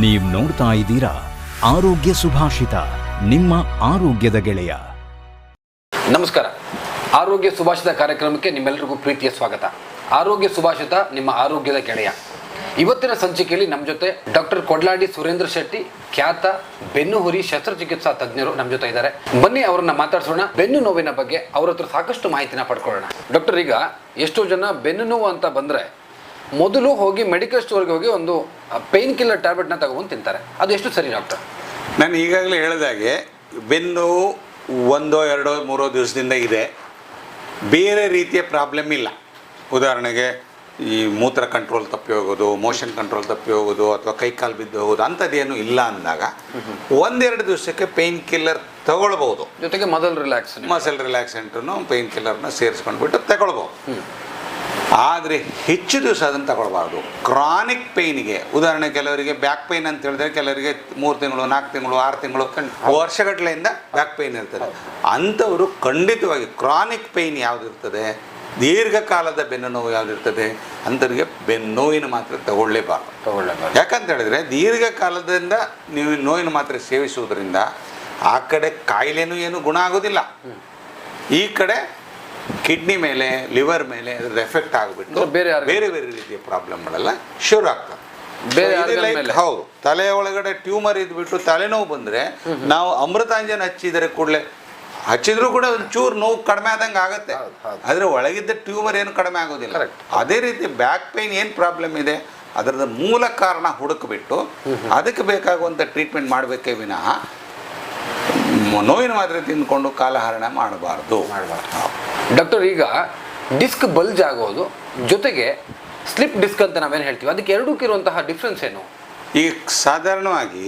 ನೀವ್ ನೋಡ್ತಾ ಇದ್ದೀರಾ ಆರೋಗ್ಯ ಸುಭಾಷಿತ, ನಿಮ್ಮ ಆರೋಗ್ಯದ ಗೆಳೆಯ. ನಮಸ್ಕಾರ. ಆರೋಗ್ಯ ಸುಭಾಷಿತ ಕಾರ್ಯಕ್ರಮಕ್ಕೆ ನಿಮ್ಮೆಲ್ಲರಿಗೂ ಪ್ರೀತಿಯ ಸ್ವಾಗತ. ಆರೋಗ್ಯ ಸುಭಾಷಿತ, ನಿಮ್ಮ ಆರೋಗ್ಯದ ಗೆಳೆಯ. ಇವತ್ತಿನ ಸಂಚಿಕೆಯಲ್ಲಿ ನಮ್ಮ ಜೊತೆ ಡಾಕ್ಟರ್ ಕೊಡ್ಲಾಡಿ ಸುರೇಂದ್ರ ಶೆಟ್ಟಿ, ಖ್ಯಾತ ಬೆನ್ನುಹುರಿ ಶಸ್ತ್ರಚಿಕಿತ್ಸಾ ತಜ್ಞರು ನಮ್ಮ ಜೊತೆ ಇದ್ದಾರೆ. ಬನ್ನಿ, ಅವರನ್ನ ಮಾತಾಡ್ಸೋಣ. ಬೆನ್ನು ನೋವಿನ ಬಗ್ಗೆ ಅವರ ಹತ್ರ ಸಾಕಷ್ಟು ಮಾಹಿತಿನ ಪಡ್ಕೊಳ್ಳೋಣ. ಡಾಕ್ಟರ್, ಈಗ ಎಷ್ಟೋ ಜನ ಬೆನ್ನು ನೋವು ಅಂತ ಬಂದ್ರೆ ಮೊದಲು ಹೋಗಿ ಮೆಡಿಕಲ್ ಸ್ಟೋರ್ಗೆ ಹೋಗಿ ಒಂದು ಪೇನ್ ಕಿಲ್ಲರ್ ಟ್ಯಾಬ್ಲೆಟ್ನ ತಗೊಂಡು ತಿಂತಾರೆ. ಅದು ಎಷ್ಟು ಸರಿ ಡಾಕ್ಟರ್ ನಾನು ಈಗಾಗಲೇ ಹೇಳಿದಾಗೆ ಬೆನ್ನು ಒಂದೋ ಎರಡೋ ಮೂರೋ ದಿವಸದಿಂದ ಇದೆ. ಬೇರೆ ರೀತಿಯ ಪ್ರಾಬ್ಲಮ್ ಇಲ್ಲ. ಉದಾಹರಣೆಗೆ ಈ ಮೂತ್ರ ಕಂಟ್ರೋಲ್ ತಪ್ಪಿ ಹೋಗೋದು ಮೋಷನ್ ಕಂಟ್ರೋಲ್ ತಪ್ಪಿ ಹೋಗೋದು ಅಥವಾ ಕೈ ಕಾಲು ಬಿದ್ದು ಹೋಗೋದು ಅಂಥದ್ದೇನು ಇಲ್ಲ ಅಂದಾಗ ಒಂದೆರಡು ದಿವಸಕ್ಕೆ ಪೇನ್ ಕಿಲ್ಲರ್ ತಗೊಳ್ಬೋದು ಜೊತೆಗೆ ಮಸಲ್ ರಿಲ್ಯಾಕ್ಸ್ ಮಸಲ್ ರಿಲ್ಯಾಕ್ಸೆಂಟ್ನು ಪೇನ್ ಕಿಲ್ಲರ್ನ ಸೇರಿಸ್ಕೊಂಡ್ಬಿಟ್ಟು ತಗೊಳ್ಬೋದು ಆದರೆ ಹೆಚ್ಚು ದಿವಸ ಅದನ್ನು ತಗೊಳ್ಬಾರ್ದು. ಕ್ರಾನಿಕ್ ಪೇಯ್ನಿಗೆ ಉದಾಹರಣೆ ಕೆಲವರಿಗೆ ಬ್ಯಾಕ್ ಪೇಯ್ನ್ ಅಂತ ಹೇಳಿದ್ರೆ ಕೆಲವರಿಗೆ ಮೂರು ತಿಂಗಳು ನಾಲ್ಕು ತಿಂಗಳು ಆರು ತಿಂಗಳು ವರ್ಷಗಟ್ಟಲೆಯಿಂದ ಬ್ಯಾಕ್ ಪೇಯ್ನ್ ಇರ್ತದೆ. ಅಂಥವರು ಖಂಡಿತವಾಗಿ ಕ್ರಾನಿಕ್ ಪೇಯ್ನ್ ಯಾವುದಿರ್ತದೆ ದೀರ್ಘಕಾಲದ ಬೆನ್ನು ನೋವು ಯಾವುದಿರ್ತದೆ ಅಂಥವ್ರಿಗೆ ಬೆನ್ನು ನೋವಿನ ಮಾತ್ರೆ ತಗೊಳ್ಳೇಬಾರ್ದು. ತಗೊಳ್ಳೇಬಾರ್ದು. ಯಾಕಂತ ಹೇಳಿದ್ರೆ ದೀರ್ಘಕಾಲದಿಂದ ನೀವು ನೋವಿನ ಮಾತ್ರೆ ಸೇವಿಸುವುದರಿಂದ ಆ ಕಡೆ ಕಾಯಿಲೆನೂ ಏನು ಗುಣ ಆಗೋದಿಲ್ಲ. ಈ ಕಡೆ ಕಿಡ್ನಿ ಮೇಲೆ ಲಿವರ್ ಮೇಲೆ ಅದ್ರದ್ದು ಎಫೆಕ್ಟ್ ಆಗಿಬಿಟ್ಟು ಬೇರೆ ಬೇರೆ ಬೇರೆ ರೀತಿಯ ಪ್ರಾಬ್ಲಮ್ಗಳೆಲ್ಲ ಶುರು ಆಗ್ತವೆ. ಬೇರೆ. ಹೌದು. ತಲೆ ಒಳಗಡೆ ಟ್ಯೂಮರ್ ಇದ್ಬಿಟ್ಟು ತಲೆನೋವು ಬಂದ್ರೆ ನಾವು ಅಮೃತಾಂಜನ್ ಹಚ್ಚಿದರೆ ಕೂಡಲೇ ಹಚ್ಚಿದ್ರು ಕೂಡ ಒಂಚೂರು ಚೂರು ನೋವು ಕಡಿಮೆ ಆದಂಗೆ ಆಗುತ್ತೆ. ಆದ್ರೆ ಒಳಗಿದ್ದ ಟ್ಯೂಮರ್ ಏನು ಕಡಿಮೆ ಆಗೋದಿಲ್ಲ. ಅದೇ ರೀತಿ ಬ್ಯಾಕ್ ಪೇನ್ ಏನು ಪ್ರಾಬ್ಲಮ್ ಇದೆ? ಅದರದ ಮೂಲ ಕಾರಣ ಹುಡುಕ್ಬಿಟ್ಟು ಅದಕ್ಕೆ ಬೇಕಾಗುವಂಥ ಟ್ರೀಟ್ಮೆಂಟ್ ಮಾಡಬೇಕೇ ವಿನಃ ನೋವಿನ ಮಾತ್ರೆ ತಿಂದ್ಕೊಂಡು ಕಾಲಹರಣ ಮಾಡಬಾರ್ದು. ಮಾಡಬಾರ್ದು. ಡಾಕ್ಟರ್ ಈಗ ಡಿಸ್ಕ್ ಬಲ್ಜ್ ಆಗೋದು ಜೊತೆಗೆ ಸ್ಲಿಪ್ ಡಿಸ್ಕ್ ಅಂತ ನಾವೇನು ಹೇಳ್ತೀವಿ ಅದಕ್ಕೆ ಎರಡಕ್ಕಿರುವಂತಹ ಡಿಫ್ರೆನ್ಸ್ ಏನು? ಈ ಸಾಧಾರಣವಾಗಿ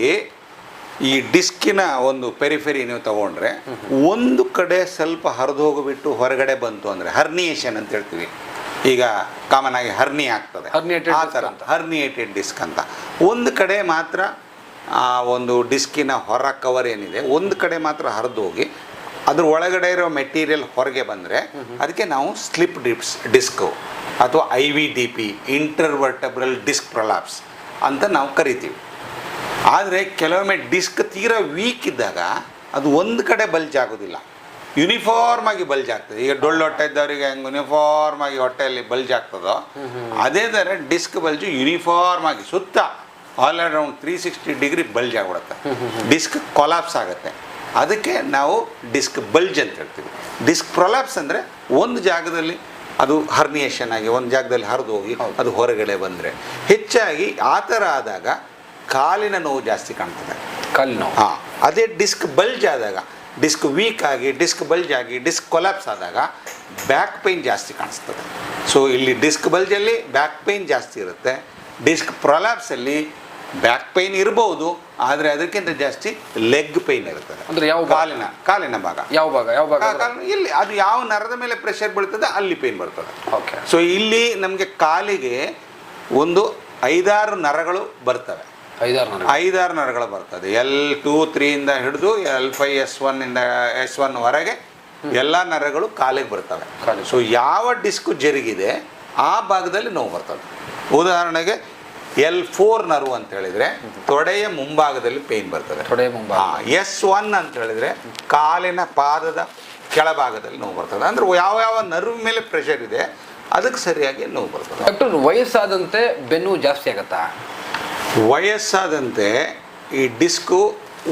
ಈ ಡಿಸ್ಕಿನ ಒಂದು ಪೆರಿಫೆರಿ ನೀವು ತಗೊಂಡ್ರೆ ಒಂದು ಕಡೆ ಸ್ವಲ್ಪ ಹರಿದು ಹೋಗಿಬಿಟ್ಟು ಹೊರಗಡೆ ಬಂತು ಅಂದರೆ ಹರ್ನಿಯೇಷನ್ ಅಂತ ಹೇಳ್ತೀವಿ. ಈಗ ಕಾಮನ್ ಆಗಿ ಹರ್ನಿ ಆಗ್ತದೆ. ಹರ್ನಿಯೇಟೆಡ್ ಆ ಥರ ಅಂತ. ಹರ್ನಿಯೇಟೆಡ್ ಡಿಸ್ಕ್ ಅಂತ. ಒಂದು ಕಡೆ ಮಾತ್ರ ಆ ಒಂದು ಡಿಸ್ಕಿನ ಹೊರ ಕವರ್ ಏನಿದೆ ಒಂದು ಕಡೆ ಮಾತ್ರ ಹರಿದು ಹೋಗಿ ಅದ್ರ ಒಳಗಡೆ ಇರೋ ಮೆಟೀರಿಯಲ್ ಹೊರಗೆ ಬಂದರೆ ಅದಕ್ಕೆ ನಾವು ಸ್ಲಿಪ್ ಡಿಪ್ಸ್ ಡಿಸ್ಕು ಅಥವಾ I V D P intervertebral disc prolapse ಅಂತ ನಾವು ಕರಿತೀವಿ. ಆದರೆ ಕೆಲವೊಮ್ಮೆ ಡಿಸ್ಕ್ ತೀರಾ ವೀಕ್ ಇದ್ದಾಗ ಅದು ಒಂದು ಕಡೆ ಬಲ್ಜ್ ಆಗೋದಿಲ್ಲ. ಯೂನಿಫಾರ್ಮ್ ಆಗಿ ಬಲ್ಜ್ ಆಗ್ತದೆ. ಈಗ ಡೊಳ್ಳು ಹೊಟ್ಟೆ ಇದ್ದವರಿಗೆ ಹೆಂಗೆ ಯೂನಿಫಾರ್ಮ್ ಆಗಿ ಹೊಟ್ಟೆಯಲ್ಲಿ ಬಲ್ಜ್ ಆಗ್ತದೋ ಅದೇ ಥರ ಡಿಸ್ಕ್ ಬಲ್ಜು ಯೂನಿಫಾರ್ಮ್ ಆಗಿ ಸುತ್ತ all around three sixty degree bulge ಆಗ್ಬಿಡುತ್ತೆ. ಡಿಸ್ಕ್ ಕೊಲಾಪ್ಸ್ ಆಗುತ್ತೆ. ಅದಕ್ಕೆ ನಾವು ಡಿಸ್ಕ್ ಬಲ್ಜ್ ಅಂತ ಹೇಳ್ತೀವಿ. ಡಿಸ್ಕ್ ಪ್ರೊಲಾಪ್ಸ್ ಅಂದರೆ ಒಂದು ಜಾಗದಲ್ಲಿ ಅದು ಹರ್ನಿಯೇಷನ್ ಆಗಿ ಒಂದು ಜಾಗದಲ್ಲಿ ಹರಿದು ಹೋಗಿ ಅದು ಹೊರಗಡೆ ಬಂದರೆ. ಹೆಚ್ಚಾಗಿ ಆ ಥರ ಆದಾಗ ಕಾಲಿನ ನೋವು ಜಾಸ್ತಿ ಕಾಣ್ತದೆ. ಕಾಲಿನ ನೋವು. ಹಾಂ ಅದೇ ಡಿಸ್ಕ್ ಬಲ್ಜ್ ಆದಾಗ ಡಿಸ್ಕ್ ವೀಕ್ ಆಗಿ ಡಿಸ್ಕ್ ಬಲ್ಜ್ ಆಗಿ ಡಿಸ್ಕ್ ಕೊಲಾಪ್ಸ್ ಆದಾಗ ಬ್ಯಾಕ್ ಪೈನ್ ಜಾಸ್ತಿ ಕಾಣಿಸ್ತದೆ. ಸೊ ಇಲ್ಲಿ ಡಿಸ್ಕ್ ಬಲ್ಜಲ್ಲಿ ಬ್ಯಾಕ್ ಪೈನ್ ಜಾಸ್ತಿ ಇರುತ್ತೆ. ಡಿಸ್ಕ್ ಪ್ರೊಲಾಪ್ಸಲ್ಲಿ ಬ್ಯಾಕ್ ಪೈನ್ ಇರಬಹುದು ಆದರೆ ಅದಕ್ಕಿಂತ ಜಾಸ್ತಿ ಲೆಗ್ ಪೈನ್ ಇರ್ತದೆ ಅಂದ್ರೆ ಯಾವ ಕಾಲಿನ ಕಾಲಿನ ಭಾಗ. ಯಾವ ಭಾಗ ಯಾವ ಭಾಗ? ಇಲ್ಲಿ ಅದು ಯಾವ ನರದ ಮೇಲೆ ಪ್ರೆಷರ್ ಬೀಳ್ತದೆ ಅಲ್ಲಿ ಪೈನ್ ಬರ್ತದೆ. ಓಕೆ ಸೊ ಇಲ್ಲಿ ನಮಗೆ ಕಾಲಿಗೆ ಒಂದು ಐದಾರು ನರಗಳು ಬರ್ತವೆ. ಐದಾರು ಐದಾರು ನರಗಳು ಬರ್ತದೆ. ಎಲ್ ಟೂ ಇಂದ ಹಿಡಿದು ಎಲ್ ಫೈ ಎಸ್ ಒನ್ನಿಂದ ಎಸ್ ಒನ್ ವರೆಗೆ ಎಲ್ಲ ನರಗಳು ಕಾಲಿಗೆ ಬರ್ತವೆ. ಸೊ ಯಾವ ಡಿಸ್ಕ್ ಜರುಗಿದೆ ಆ ಭಾಗದಲ್ಲಿ ನೋವು ಬರ್ತದೆ. ಉದಾಹರಣೆಗೆ ಎಲ್ ಫೋರ್ ನರ್ವ್ ಅಂತ ಹೇಳಿದ್ರೆ ತೊಡೆಯ ಮುಂಭಾಗದಲ್ಲಿ ಪೇನ್ ಬರ್ತದೆ. ತೊಡೆ ಮುಂಭಾಗ. ಎಸ್ ಒನ್ ಅಂತ ಹೇಳಿದ್ರೆ ಕಾಲಿನ ಪಾದದ ಕೆಳಭಾಗದಲ್ಲಿ ನೋವು ಬರ್ತದೆ. ಅಂದ್ರೆ ಯಾವ ಯಾವ ನರ್ವ್ ಮೇಲೆ ಪ್ರೆಷರ್ ಇದೆ ಅದಕ್ಕೆ ಸರಿಯಾಗಿ ನೋವು ಬರ್ತದೆ. ಡಾಕ್ಟರ್ ವಯಸ್ಸಾದಂತೆ ಬೆನ್ನು ಜಾಸ್ತಿ ಆಗತ್ತಾ? ವಯಸ್ಸಾದಂತೆ ಈ ಡಿಸ್ಕು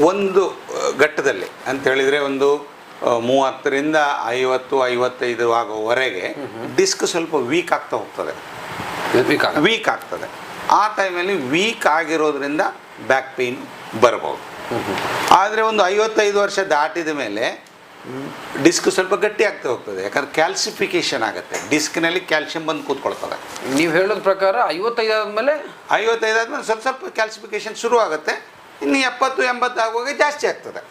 ಒಂದು ಘಟ್ಟದಲ್ಲಿ ಅಂತ ಹೇಳಿದ್ರೆ ಒಂದು ಮೂವತ್ತರಿಂದ ಐವತ್ತು ಐವತ್ತೈದು ಆಗೋವರೆಗೆ ಡಿಸ್ಕ್ ಸ್ವಲ್ಪ ವೀಕ್ ಆಗ್ತಾ ಹೋಗ್ತದೆ. ವೀಕ್ ಆಗ್ತದೆ. ಆ ಟೈಮಲ್ಲಿ ವೀಕ್ ಆಗಿರೋದ್ರಿಂದ ಬ್ಯಾಕ್ ಪೇನ್ ಬರ್ಬೋದು ಆದರೆ ಒಂದು ಐವತ್ತೈದು ವರ್ಷ ದಾಟಿದ ಮೇಲೆ ಡಿಸ್ಕ್ ಸ್ವಲ್ಪ ಗಟ್ಟಿ ಆಗ್ತಾ ಹೋಗ್ತದೆ. ಯಾಕಂದ್ರೆ ಕ್ಯಾಲ್ಸಿಫಿಕೇಶನ್ ಆಗುತ್ತೆ. ಡಿಸ್ಕ್ನಲ್ಲಿ ಕ್ಯಾಲ್ಸಿಯಂ ಬಂದು ಕೂತ್ಕೊಳ್ತದೆ. ನೀವು ಹೇಳೋದ ಪ್ರಕಾರ ಐವತ್ತೈದು ಆದ್ಮೇಲೆ ಐವತ್ತೈದು ಆದ್ಮೇಲೆ ಸ್ವಲ್ಪ ಸ್ವಲ್ಪ ಕ್ಯಾಲ್ಸಿಫಿಕೇಶನ್ ಶುರು ಆಗುತ್ತೆ. ಇನ್ನು ಎಪ್ಪತ್ತು ಎಂಬತ್ತು ಆಗುವಾಗ ಜಾಸ್ತಿ ಆಗ್ತದೆ.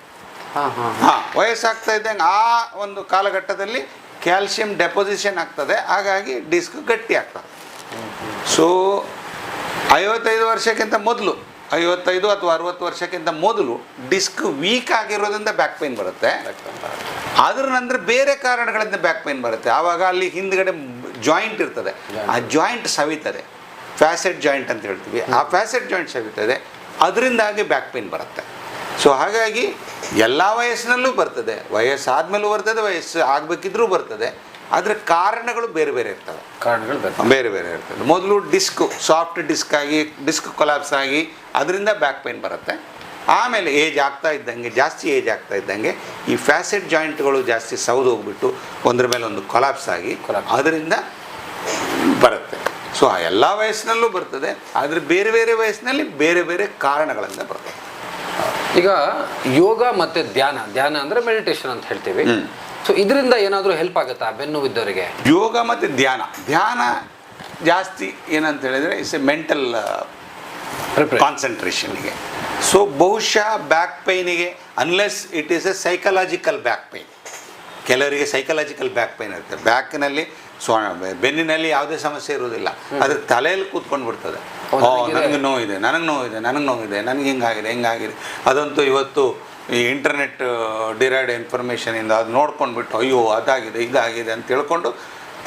ಹಾಂ ಹಾಂ ಹಾಂ. ವಯಸ್ಸಾಗ್ತಾ ಇದ್ದಂಗೆ ಆ ಒಂದು ಕಾಲಘಟ್ಟದಲ್ಲಿ ಕ್ಯಾಲ್ಸಿಯಂ ಡೆಪೊಸಿಷನ್ ಆಗ್ತದೆ. ಹಾಗಾಗಿ ಡಿಸ್ಕ್ ಗಟ್ಟಿ ಆಗ್ತದೆ. ಸೊ ಐವತ್ತೈದು ವರ್ಷಕ್ಕಿಂತ ಮೊದಲು ಐವತ್ತೈದು ಅಥವಾ ಅರುವತ್ತು ವರ್ಷಕ್ಕಿಂತ ಮೊದಲು ಡಿಸ್ಕ್ ವೀಕ್ ಆಗಿರೋದ್ರಿಂದ ಬ್ಯಾಕ್ ಪೈನ್ ಬರುತ್ತೆ. ಅದ್ರ ನಂತರ ಬೇರೆ ಕಾರಣಗಳಿಂದ ಬ್ಯಾಕ್ ಪೈನ್ ಬರುತ್ತೆ. ಆವಾಗ ಅಲ್ಲಿ ಹಿಂದ್ಗಡೆ ಜಾಯಿಂಟ್ ಇರ್ತದೆ. ಆ ಜಾಯಿಂಟ್ ಸವಿತದೆ. ಫ್ಯಾಸೆಟ್ ಜಾಯಿಂಟ್ ಅಂತ ಹೇಳ್ತೀವಿ. ಆ ಫ್ಯಾಸೆಟ್ ಜಾಯಿಂಟ್ ಸವಿತದೆ. ಅದರಿಂದಾಗಿ ಬ್ಯಾಕ್ ಪೈನ್ ಬರುತ್ತೆ. ಸೊ ಹಾಗಾಗಿ ಎಲ್ಲ ವಯಸ್ಸಿನಲ್ಲೂ ಬರ್ತದೆ. ವಯಸ್ಸಾದ್ಮೇಲೂ ಬರ್ತದೆ ವಯಸ್ಸು ಆಗಬೇಕಿದ್ರೂ ಬರ್ತದೆ. ಆದರೆ ಕಾರಣಗಳು ಬೇರೆ ಬೇರೆ ಇರ್ತವೆ. ಕಾರಣಗಳು ಬೇರೆ. ಬೇರೆ ಇರ್ತದೆ ಮೊದಲು ಡಿಸ್ಕ್ ಸಾಫ್ಟ್ ಡಿಸ್ಕ್ ಆಗಿ ಡಿಸ್ಕ್ ಕೊಲಾಪ್ಸ್ ಆಗಿ ಅದರಿಂದ ಬ್ಯಾಕ್ ಪೇನ್ ಬರುತ್ತೆ. ಆಮೇಲೆ ಏಜ್ ಆಗ್ತಾ ಇದ್ದಂಗೆ ಜಾಸ್ತಿ ಏಜ್ ಆಗ್ತಾ ಇದ್ದಂಗೆ ಈ ಫ್ಯಾಸೆಟ್ ಜಾಯಿಂಟ್ಗಳು ಜಾಸ್ತಿ ಸೌದು ಹೋಗ್ಬಿಟ್ಟು ಒಂದ್ರ ಮೇಲೆ ಒಂದು ಕೊಲಾಪ್ಸ್ ಆಗಿ. ಅದರಿಂದ ಬರುತ್ತೆ. ಸೊ ಆ ಎಲ್ಲ ವಯಸ್ಸಿನಲ್ಲೂ ಬರ್ತದೆ ಆದರೆ ಬೇರೆ ಬೇರೆ ವಯಸ್ಸಿನಲ್ಲಿ ಬೇರೆ ಬೇರೆ ಕಾರಣಗಳಿಂದ ಬರ್ತದೆ. ಈಗ ಯೋಗ ಮತ್ತೆ ಧ್ಯಾನ ಧ್ಯಾನ ಅಂದ್ರೆ ಮೆಡಿಟೇಷನ್ ಅಂತ ಹೇಳ್ತೀವಿ. ಸೊ ಇದರಿಂದ ಏನಾದರೂ ಹೆಲ್ಪ್ ಆಗುತ್ತಾ ಬೆನ್ನು ಬಿದ್ದವರಿಗೆ ಯೋಗ ಮತ್ತು ಧ್ಯಾನ. ಧ್ಯಾನ ಜಾಸ್ತಿ ಏನಂತ ಹೇಳಿದರೆ ಇಟ್ಸ್ ಎ ಮೆಂಟಲ್ ಕಾನ್ಸಂಟ್ರೇಷನ್ಗೆ ಸೊ ಬಹುಶಃ back ಪೈನಿಗೆ unless it is a psychological back pain ಕೆಲವರಿಗೆ ಸೈಕಲಾಜಿಕಲ್ ಬ್ಯಾಕ್ ಪೈನ್ ಇರುತ್ತೆ. ಬ್ಯಾಕ್ನಲ್ಲಿ ಸೊ ಬೆನ್ನಿನಲ್ಲಿ ಯಾವುದೇ ಸಮಸ್ಯೆ ಇರುವುದಿಲ್ಲ. ಅದು ತಲೆಯಲ್ಲಿ ಕೂತ್ಕೊಂಡು ಬಿಡ್ತದೆ. ಓ. ನನಗೆ ನೋವಿದೆ ನನಗೆ ನೋವಿದೆ ನನಗೆ ನೋವಿದೆ ನನಗೆ ಹಿಂಗಾಗಿದೆ ಹಿಂಗಾಗಿದೆ. ಅದಂತೂ ಇವತ್ತು ಈ ಇಂಟರ್ನೆಟ್ ಡಿರೈಡ್ ಇನ್ಫಾರ್ಮೇಷನಿಂದ ಅದು ನೋಡ್ಕೊಂಡ್ಬಿಟ್ಟು ಅಯ್ಯೋ ಅದಾಗಿದೆ ಇದಾಗಿದೆ ಅಂತ ತಿಳ್ಕೊಂಡು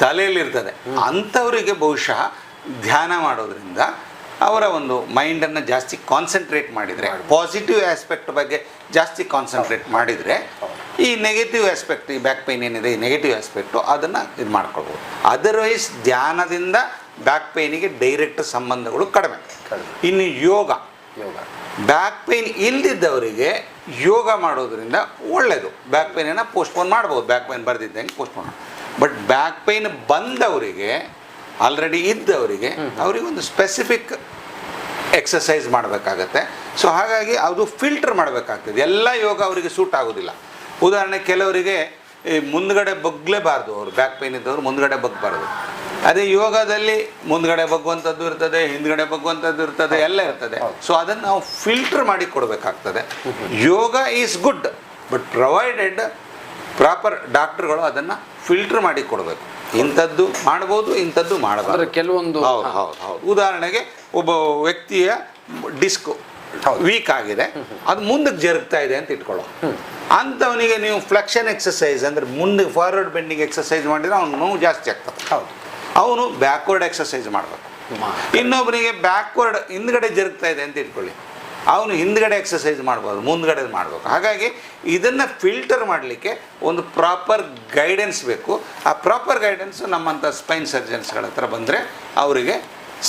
ತಲೆಯಲ್ಲಿರ್ತದೆ. ಅಂಥವರಿಗೆ ಬಹುಶಃ ಧ್ಯಾನ ಮಾಡೋದ್ರಿಂದ ಅವರ ಒಂದು ಮೈಂಡನ್ನು ಜಾಸ್ತಿ ಕಾನ್ಸಂಟ್ರೇಟ್ ಮಾಡಿದರೆ ಪಾಸಿಟಿವ್ ಆಸ್ಪೆಕ್ಟ್ ಬಗ್ಗೆ ಜಾಸ್ತಿ ಕಾನ್ಸಂಟ್ರೇಟ್ ಮಾಡಿದರೆ ಈ ನೆಗೆಟಿವ್ ಆಸ್ಪೆಕ್ಟ್ ಈ ಬ್ಯಾಕ್ ಪೇಯ್ನ್ ಏನಿದೆ ಈ ನೆಗೆಟಿವ್ ಆಸ್ಪೆಕ್ಟು ಅದನ್ನು ಇದು ಮಾಡ್ಕೊಳ್ಬೋದು. ಅದರ್ವೈಸ್ ಧ್ಯಾನದಿಂದ ಬ್ಯಾಕ್ ಪೈನಿಗೆ ಡೈರೆಕ್ಟ್ ಸಂಬಂಧಗಳು ಕಡಿಮೆ. ಇನ್ನು ಯೋಗ. ಯೋಗ. ಬ್ಯಾಕ್ ಪೈನ್ ಇಲ್ದಿದ್ದವರಿಗೆ ಯೋಗ ಮಾಡೋದ್ರಿಂದ ಒಳ್ಳೆಯದು ಬ್ಯಾಕ್ ಪೈನನ್ನು ಪೋಸ್ಟ್ಪೋನ್ ಮಾಡ್ಬೋದು. ಬ್ಯಾಕ್ ಪೇನ್ ಬರ್ದಿದ್ದಂಗೆ ಪೋಸ್ಟ್ಪೋನ್ ಬಟ್ ಬ್ಯಾಕ್ ಪೇನ್ ಬಂದವರಿಗೆ ಆಲ್ರೆಡಿ ಇದ್ದವರಿಗೆ ಅವರಿಗೆ ಒಂದು ಸ್ಪೆಸಿಫಿಕ್ ಎಕ್ಸಸೈಸ್ ಮಾಡಬೇಕಾಗತ್ತೆ. ಸೊ ಹಾಗಾಗಿ ಅದು ಫಿಲ್ಟರ್ ಮಾಡಬೇಕಾಗ್ತದೆ. ಎಲ್ಲ ಯೋಗ ಅವರಿಗೆ ಸೂಟ್ ಆಗೋದಿಲ್ಲ. ಉದಾಹರಣೆ ಕೆಲವರಿಗೆ ಈ ಮುಂದ್ಗಡೆ ಬಗ್ಲೇಬಾರ್ದು ಅವರು. ಬ್ಯಾಕ್ ಪೇನ್ ಇದ್ದವರು ಮುಂದ್ಗಡೆ ಬಗ್ಬಾರ್ದು. ಅದೇ ಯೋಗದಲ್ಲಿ ಮುಂದ್ಗಡೆ ಬಗ್ಗುವಂಥದ್ದು ಇರ್ತದೆ ಹಿಂದ್ಗಡೆ ಬಗ್ಗುವಂಥದ್ದು ಇರ್ತದೆ ಎಲ್ಲ ಇರ್ತದೆ. ಸೊ ಅದನ್ನು ನಾವು ಫಿಲ್ಟರ್ ಮಾಡಿ ಕೊಡಬೇಕಾಗ್ತದೆ. Yoga is good but provided proper ಡಾಕ್ಟರ್ಗಳು ಅದನ್ನು ಫಿಲ್ಟರ್ ಮಾಡಿ ಕೊಡಬೇಕು. ಇಂಥದ್ದು ಮಾಡ್ಬೋದು ಇಂಥದ್ದು ಮಾಡಬಾರ್ದು. ಕೆಲವೊಂದು ಹೌದು ಹೌದು ಹೌದು. ಉದಾಹರಣೆಗೆ ಒಬ್ಬ ವ್ಯಕ್ತಿಯ ಡಿಸ್ಕ್. ವೀಕ್ ಆಗಿದೆ ಅದು ಮುಂದಕ್ಕೆ ಜರುಗ್ತಾ ಇದೆ ಅಂತ ಇಟ್ಕೊಳ್ಳೋ ಅಂಥವನಿಗೆ ನೀವು ಫ್ಲೆಕ್ಷನ್ ಎಕ್ಸಸೈಸ್ ಅಂದರೆ ಮುಂದೆ ಫಾರ್ವರ್ಡ್ ಬೆಂಡಿಂಗ್ ಎಕ್ಸಸೈಸ್ ಮಾಡಿದರೆ ಅವ್ನು ನೋವು ಜಾಸ್ತಿ ಆಗ್ತದೆ. ಹೌದು. ಅವನು ಬ್ಯಾಕ್ವರ್ಡ್ ಎಕ್ಸಸೈಸ್ ಮಾಡಬೇಕು. ಇನ್ನೊಬ್ಬನಿಗೆ ಬ್ಯಾಕ್ವರ್ಡ್ ಹಿಂದ್ಗಡೆ ಜರುಗ್ತಾ ಇದೆ ಅಂತ ಇಟ್ಕೊಳ್ಳಿ. ಅವನು ಹಿಂದ್ಗಡೆ ಎಕ್ಸಸೈಸ್ ಮಾಡ್ಬೋದು ಮುಂದ್ಗಡೆ ಮಾಡಬೇಕು. ಹಾಗಾಗಿ ಇದನ್ನು ಫಿಲ್ಟರ್ ಮಾಡಲಿಕ್ಕೆ ಒಂದು ಪ್ರಾಪರ್ ಗೈಡೆನ್ಸ್ ಬೇಕು. ಆ ಪ್ರಾಪರ್ ಗೈಡೆನ್ಸ್ ನಮ್ಮಂಥ ಸ್ಪೈನ್ ಸರ್ಜನ್ಸ್ಗಳ ಹತ್ರ ಬಂದರೆ ಅವರಿಗೆ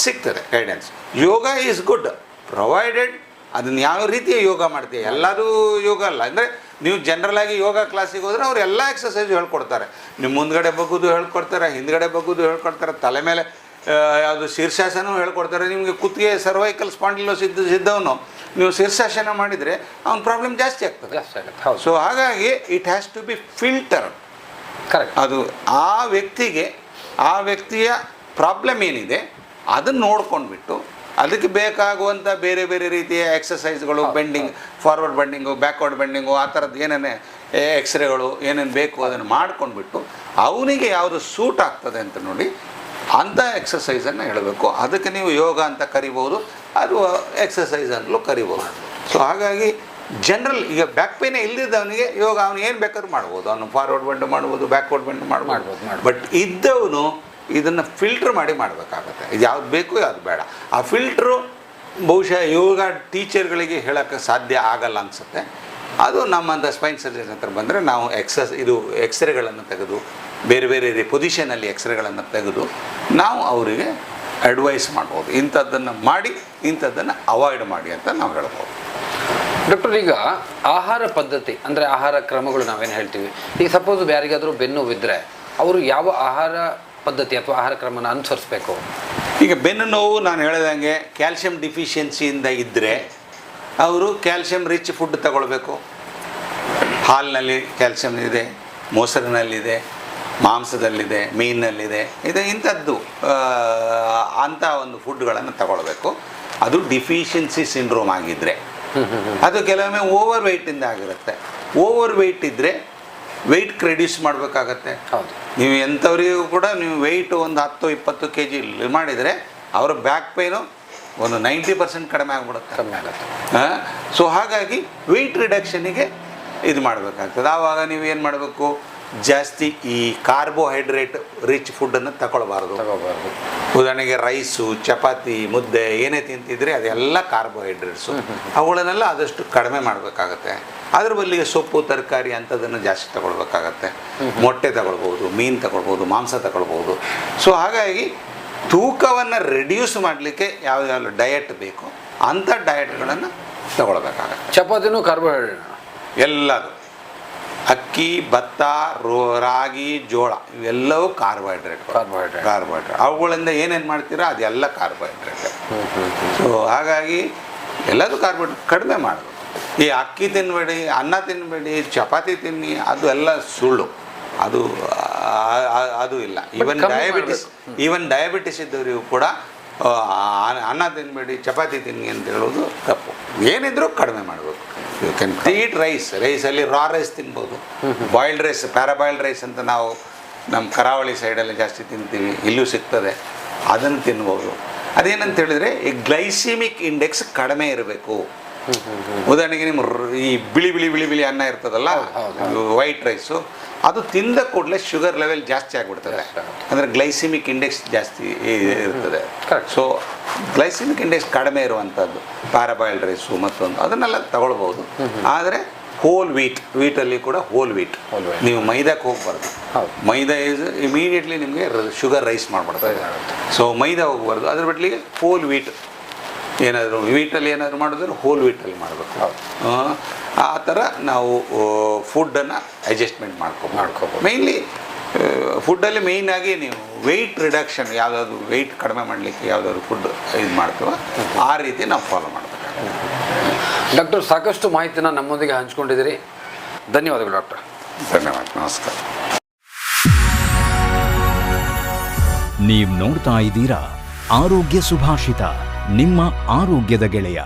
ಸಿಗ್ತದೆ guidance yoga is good provided ಅದನ್ನು ಯಾವ ರೀತಿಯ ಯೋಗ ಮಾಡ್ತೀವಿ ಎಲ್ಲರೂ ಯೋಗ ಅಲ್ಲ. ಅಂದರೆ ನೀವು ಜನರಲ್ ಆಗಿ ಯೋಗ ಕ್ಲಾಸಿಗೆ ಹೋದರೆ ಅವ್ರು ಎಲ್ಲ ಎಕ್ಸಸೈಸ್ ಹೇಳ್ಕೊಡ್ತಾರೆ. ನಿಮ್ಮ ಮುಂದ್ಗಡೆ ಬಗ್ಗುದು ಹೇಳ್ಕೊಡ್ತಾರೆ ಹಿಂದ್ಗಡೆ ಬಗ್ಗುದು ಹೇಳ್ಕೊಡ್ತಾರೆ ತಲೆ ಮೇಲೆ ಯಾವುದು ಶೀರ್ಷಾಸನೂ ಹೇಳ್ಕೊಡ್ತಾರೆ. ನಿಮಗೆ ಕುತ್ತಿಗೆ ಸರ್ವೈಕಲ್ ಸ್ಪಾಂಡಿಲೋ ಸಿದ್ಧ ಸಿದ್ಧವನು ನೀವು ಶೀರ್ಷಾಸನ ಮಾಡಿದರೆ ಅವ್ನ ಪ್ರಾಬ್ಲಮ್ ಜಾಸ್ತಿ ಆಗ್ತದೆ. ಜಾಸ್ತಿ ಆಗುತ್ತೆ ಹೌದು. ಸೊ ಹಾಗಾಗಿ it has to be filter correct ಅದು ಆ ವ್ಯಕ್ತಿಗೆ ಆ ವ್ಯಕ್ತಿಯ ಪ್ರಾಬ್ಲಮ್ ಏನಿದೆ ಅದನ್ನು ನೋಡ್ಕೊಂಡ್ಬಿಟ್ಟು ಅದಕ್ಕೆ ಬೇಕಾಗುವಂಥ ಬೇರೆ ಬೇರೆ ರೀತಿಯ ಎಕ್ಸಸೈಸ್ಗಳು bending forward bending backward bending ಆ ಥರದ್ದು ಏನೇನೇ ಎಕ್ಸ್ರೇಗಳು ಏನೇನು ಬೇಕು ಅದನ್ನು ಮಾಡ್ಕೊಂಡ್ಬಿಟ್ಟು ಅವನಿಗೆ ಯಾವುದು ಸೂಟ್ ಆಗ್ತದೆ ಅಂತ ನೋಡಿ ಅಂಥ ಎಕ್ಸಸೈಸನ್ನು ಹೇಳಬೇಕು. ಅದಕ್ಕೆ ನೀವು ಯೋಗ ಅಂತ ಕರಿಬೋದು ಅದು ಎಕ್ಸಸೈಸ್ ಅಂತಲೂ ಕರಿಬೋದು. ಸೊ ಹಾಗಾಗಿ ಜನರಲ್ ಈಗ ಬ್ಯಾಕ್ ಪೇನೇ ಇಲ್ಲದಿದ್ದವನಿಗೆ ಯೋಗ ಅವನು ಏನು ಬೇಕಾದ್ರೂ ಮಾಡ್ಬೋದು. ಅವನು ಫಾರ್ವರ್ಡ್ ಬೆಂಡ್ ಮಾಡ್ಬೋದು ಬ್ಯಾಕ್ವರ್ಡ್ ಬೆಂಡ್ ಮಾಡ್ಬೋದು. ಬಟ್ ಇದ್ದವನು ಇದನ್ನು ಫಿಲ್ಟ್ರ್ ಮಾಡಿ ಮಾಡಬೇಕಾಗತ್ತೆ. ಇದು ಯಾವ್ದು ಬೇಕು ಯಾವ್ದು ಬೇಡ. ಆ ಫಿಲ್ಟ್ರು ಬಹುಶಃ ಯೋಗ ಟೀಚರ್ಗಳಿಗೆ ಹೇಳೋಕ್ಕೆ ಸಾಧ್ಯ ಆಗಲ್ಲ ಅನಿಸುತ್ತೆ. ಅದು ನಮ್ಮಂಥ ಸ್ಪೈನ್ ಸರ್ಜನ್ ಹತ್ರ ಬಂದರೆ ನಾವು ಎಕ್ಸಸ್ ಇದು ಎಕ್ಸ್ರೇಗಳನ್ನು ತೆಗೆದು, ಬೇರೆ ಬೇರೆ ಪೊಸಿಷನಲ್ಲಿ ಎಕ್ಸ್ರೇಗಳನ್ನು ತೆಗೆದು ನಾವು ಅವರಿಗೆ ಅಡ್ವೈಸ್ ಮಾಡ್ಬೋದು. ಇಂಥದ್ದನ್ನು ಮಾಡಿ, ಇಂಥದ್ದನ್ನು ಅವಾಯ್ಡ್ ಮಾಡಿ ಅಂತ ನಾವು ಹೇಳ್ಬೋದು. ಡಾಕ್ಟರ್ ಈಗ ಆಹಾರ ಪದ್ಧತಿ, ಅಂದರೆ ಆಹಾರ ಕ್ರಮಗಳು ನಾವೇನು ಹೇಳ್ತೀವಿ. ಈಗ ಸಪೋಸ್ ಯಾರಿಗಾದರೂ ಬೆನ್ನು ಬಿದ್ದರೆ ಅವರು ಯಾವ ಆಹಾರ ಪದ್ಧತಿ ಅಥವಾ ಆಹಾರ ಕ್ರಮನ ಅನುಸರಿಸಬೇಕು. ಈಗ ಬೆನ್ನು ನೋವು ನಾನು ಹೇಳಿದಂಗೆ ಕ್ಯಾಲ್ಸಿಯಂ ಡಿಫಿಷಿಯನ್ಸಿಯಿಂದ ಇದ್ದರೆ ಅವರು ಕ್ಯಾಲ್ಸಿಯಂ ರಿಚ್ ಫುಡ್ ತಗೊಳ್ಬೇಕು. ಹಾಲಿನಲ್ಲಿ ಕ್ಯಾಲ್ಸಿಯಂ ಇದೆ ಮೊಸರಿನಲ್ಲಿದೆ ಮಾಂಸದಲ್ಲಿದೆ ಮೀನಿನಲ್ಲಿದೆ ಇದೆ ಇಂಥದ್ದು ಅಂಥ ಒಂದು ಫುಡ್ಗಳನ್ನು ತಗೊಳ್ಬೇಕು. ಅದು ಡಿಫಿಷಿಯನ್ಸಿ ಸಿಂಡ್ರೋಮ್ ಆಗಿದ್ದರೆ ಅದು ಕೆಲವೊಮ್ಮೆ ಓವರ್ ವೆಯ್ಟಿಂದ ಆಗಿರುತ್ತೆ. ಓವರ್ ವೆಯ್ಟ್ ಇದ್ದರೆ ವೆಯ್ಟ್ ರೆಡ್ಯೂಸ್ ಮಾಡಬೇಕಾಗತ್ತೆ. ಹೌದು. ನೀವು ಎಂಥವರಿಗೂ ಕೂಡ ನೀವು ವೆಯ್ಟ್ ಒಂದು ಹತ್ತು ಇಪ್ಪತ್ತು ಕೆ ಜಿ ಮಾಡಿದರೆ ಅವರ ಬ್ಯಾಕ್ ಪೇನು ಒಂದು ನೈಂಟಿ ಪರ್ಸೆಂಟ್ ಕಡಿಮೆ ಆಗಿಬಿಡುತ್ತೆ. ಕಮ್ಮಿ ಆಗುತ್ತೆ. ಸೊ ಹಾಗಾಗಿ ವೆಯ್ಟ್ ರಿಡಕ್ಷನಿಗೆ ಇದು ಮಾಡಬೇಕಾಗ್ತದೆ. ಆವಾಗ ನೀವು ಏನು ಮಾಡಬೇಕು? ಜಾಸ್ತಿ ಈ ಕಾರ್ಬೋಹೈಡ್ರೇಟ್ ರಿಚ್ ಫುಡ್ಡನ್ನು ತಗೊಳ್ಬಾರ್ದು. ತಗೋಬಾರ್ದು ಉದಾಹರಣೆಗೆ ರೈಸು ಚಪಾತಿ ಮುದ್ದೆ ಏನೇ ತಿಂತಿದ್ರೆ ಅದೆಲ್ಲ ಕಾರ್ಬೋಹೈಡ್ರೇಟ್ಸು ಅವುಗಳನ್ನೆಲ್ಲ ಆದಷ್ಟು ಕಡಿಮೆ ಮಾಡಬೇಕಾಗತ್ತೆ. ಅದ್ರ ಬದಲಿಗೆ ಸೊಪ್ಪು ತರಕಾರಿ ಅಂಥದ್ದನ್ನು ಜಾಸ್ತಿ ತಗೊಳ್ಬೇಕಾಗತ್ತೆ. ಮೊಟ್ಟೆ ತಗೊಳ್ಬೋದು ಮೀನು ತಗೊಳ್ಬೋದು ಮಾಂಸ ತಗೊಳ್ಬೋದು. ಸೊ ಹಾಗಾಗಿ ತೂಕವನ್ನು ರೆಡ್ಯೂಸ್ ಮಾಡಲಿಕ್ಕೆ ಯಾವ ಯಾವ ಡಯಟ್ ಬೇಕು ಅಂಥ ಡಯಟ್ಗಳನ್ನು ತಗೊಳ್ಬೇಕಾಗತ್ತೆ. ಚಪಾತಿನೂ ಕಾರ್ಬೋಹೈಡ್ರೇಟ್ ಎಲ್ಲದು. ಅಕ್ಕಿ ಭತ್ತ ರೋ ರಾಗಿ ಜೋಳ ಇವೆಲ್ಲವೂ ಕಾರ್ಬೋಹೈಡ್ರೇಟ್ ಕಾರ್ಬೋಹೈಡ್ರೇಟ್ ಕಾರ್ಬೋಹೈಡ್ರೇಟ್ ಅವುಗಳಿಂದ ಏನೇನು ಮಾಡ್ತೀರಾ? ಅದೆಲ್ಲ ಕಾರ್ಬೋಹೈಡ್ರೇಟ್ ಸೊ ಹಾಗಾಗಿ ಎಲ್ಲದೂ ಕಾರ್ಬೋಹೈಡ್ರೇಟ್ ಕಡಿಮೆ ಮಾಡಬೇಕು. ಈ ಅಕ್ಕಿ ತಿನ್ನಬೇಡಿ ಅನ್ನ ತಿನ್ನಬೇಡಿ ಚಪಾತಿ ತಿನ್ನಿ ಅದು ಎಲ್ಲ ಸುಳ್ಳು. ಅದು ಅದು ಇಲ್ಲ. ಈವನ್ ಡಯಾಬಿಟಿಸ್ ಈವನ್ ಡಯಾಬಿಟಿಸ್ ಇದ್ದವರಿಗೂ ಕೂಡ ಅನ್ನ ತಿನ್ನಬೇಡಿ ಚಪಾತಿ ತಿನ್ನಿ ಅಂತ ಹೇಳೋದು ತಪ್ಪು. ಏನಿದ್ರೂ ಕಡಿಮೆ ಮಾಡಬೇಕು. ಯು ಕ್ಯಾನ್ ಈಟ್ ರೈಸ್ ರೈಸಲ್ಲಿ ರಾ ರೈಸ್ ತಿನ್ಬೋದು. ಬಾಯ್ಲ್ಡ್ ರೈಸ್ ಪ್ಯಾರಾಬಾಯ್ಲ್ಡ್ ರೈಸ್ ಅಂತ ನಾವು ನಮ್ಮ ಕರಾವಳಿ ಸೈಡಲ್ಲಿ ಜಾಸ್ತಿ ತಿಂತೀವಿ. ಇಲ್ಲೂ ಸಿಗ್ತದೆ. ಅದನ್ನು ತಿನ್ಬೋದು. ಅದೇನಂತ ಹೇಳಿದರೆ ಈ ಗ್ಲೈಸಿಮಿಕ್ ಇಂಡೆಕ್ಸ್ ಕಡಿಮೆ ಇರಬೇಕು. ಉದಾಹರಣೆಗೆ ನಿಮ್ಮ ಈ ಬಿಳಿ ಬಿಳಿ ಬಿಳಿ ಬಿಳಿ ಅನ್ನ ಇರ್ತದಲ್ಲ ವೈಟ್ ರೈಸು ಅದು ತಿಂದ ಕೂಡಲೇ ಶುಗರ್ ಲೆವೆಲ್ ಜಾಸ್ತಿ ಆಗಿಬಿಡ್ತದೆ. ಅಂದರೆ ಗ್ಲೈಸಿಮಿಕ್ ಇಂಡೆಕ್ಸ್ ಜಾಸ್ತಿ ಇರ್ತದೆ. ಸೊ ಗ್ಲೈಸಿಮಿಕ್ ಇಂಡೆಕ್ಸ್ ಕಡಿಮೆ ಇರುವಂಥದ್ದು ಪ್ಯಾರಾಬಾಯ್ಲ್ಡ್ ರೈಸು ಮತ್ತೊಂದು ಅದನ್ನೆಲ್ಲ ತಗೊಳ್ಬೋದು ಆದರೆ ಹೋಲ್ ವೀಟ್ ವೀಟಲ್ಲಿ ಕೂಡ ಹೋಲ್ ವೀಟ್ ನೀವು ಮೈದಾಕ್ಕೆ ಹೋಗ್ಬಾರ್ದು ಹೌದು. ಮೈದಾ ಇಸ್ ಇಮಿಡಿಯೇಟ್ಲಿ ನಿಮಗೆ ಶುಗರ್ ರೈಸ್ ಆಗುತ್ತೆ. ಸೊ ಮೈದಾ ಹೋಗ್ಬಾರ್ದು ಅದ್ರ ಬದಲಿಗೆ ಹೋಲ್ ವೀಟ್ ಏನಾದರೂ ವೀಟಲ್ಲಿ ಏನಾದರೂ ಮಾಡಿದ್ರೆ ಹೋಲ್ ವೀಟಲ್ಲಿ ಮಾಡಬೇಕು. ಆ ಥರ ನಾವು ಫುಡ್ಡನ್ನು ಅಡ್ಜಸ್ಟ್ಮೆಂಟ್ ಮಾಡ್ಕೊ ಮಾಡ್ಕೋಬೋದು. ಮೈನ್ಲಿ ಫುಡ್ಡಲ್ಲಿ ಮೇಯ್ನಾಗಿ ನೀವು ವೆಯ್ಟ್ ರಿಡಕ್ಷನ್ ಯಾವುದಾದ್ರು ವೆಯ್ಟ್ ಕಡಿಮೆ ಮಾಡಲಿಕ್ಕೆ ಯಾವುದಾದ್ರು ಫುಡ್ ಇದು ಮಾಡ್ತೀವೋ ಆ ರೀತಿ ನಾವು ಫಾಲೋ ಮಾಡ್ತೀವಿ ಡಾಕ್ಟರ್ ಸಾಕಷ್ಟು ಮಾಹಿತಿನ ನಮ್ಮೊಂದಿಗೆ ಹಂಚ್ಕೊಂಡಿದ್ದೀರಿ. ಧನ್ಯವಾದಗಳು ಡಾಕ್ಟರ್. ಧನ್ಯವಾದ ನಮಸ್ಕಾರ. ನೀವು ನೋಡ್ತಾ ಇದ್ದೀರಾ ಆರೋಗ್ಯ ಸುಭಾಷಿತ ನಿಮ್ಮ ಆರೋಗ್ಯದ ಗೆಳೆಯ.